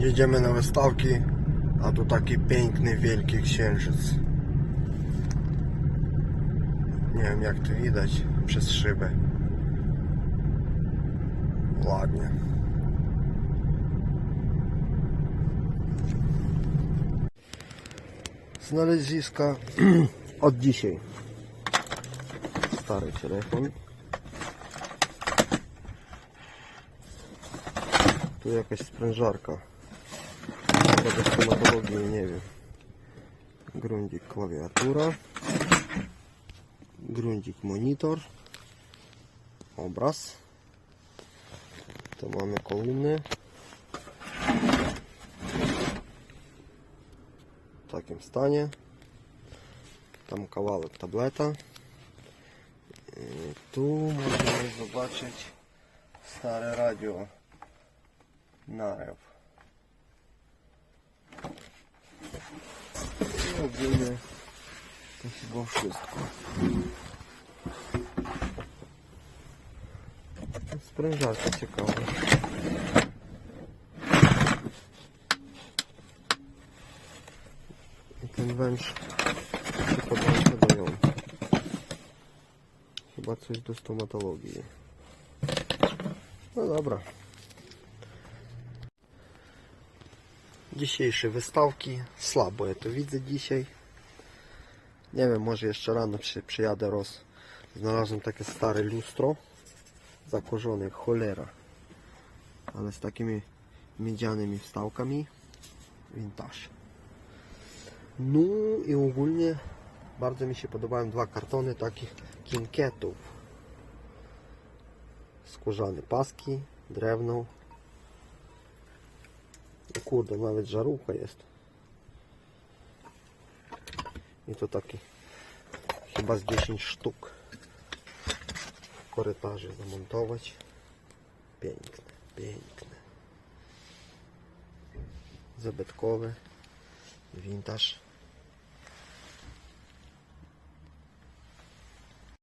Jedziemy na wystawki, a tu taki piękny, wielki księżyc. Nie wiem jak to widać przez szybę. Ładnie. Znaleziska od dzisiaj. Stary telefon. Tu jakaś sprężarka. Wiem. Grundzik klawiatura. Grundzik monitor. Obraz. Tu mamy kolumny. W takim stanie. Tam kawałek tableta. I tu możemy zobaczyć stare radio. Narew. Ogólnie to chyba wszystko. Sprężarka ciekawa. I ten węż podłącza do nią. Chyba coś do stomatologii. No dobra. Dzisiejsze wystawki. Słabo ja to widzę dzisiaj. Nie wiem, może jeszcze rano przy, przyjadę roz. Znalazłem takie stare lustro. Zakorzone jak cholera. Ale z takimi miedzianymi wstałkami. Vintage. No i ogólnie bardzo mi się podobają dwa kartony takich kinkietów. Skórzane paski, drewno. шкода, навіть жаруха є. І то так і хіба з 10 штук в коритажі замонтовувати. Пенькне, пенькне. Забиткове, вінтаж.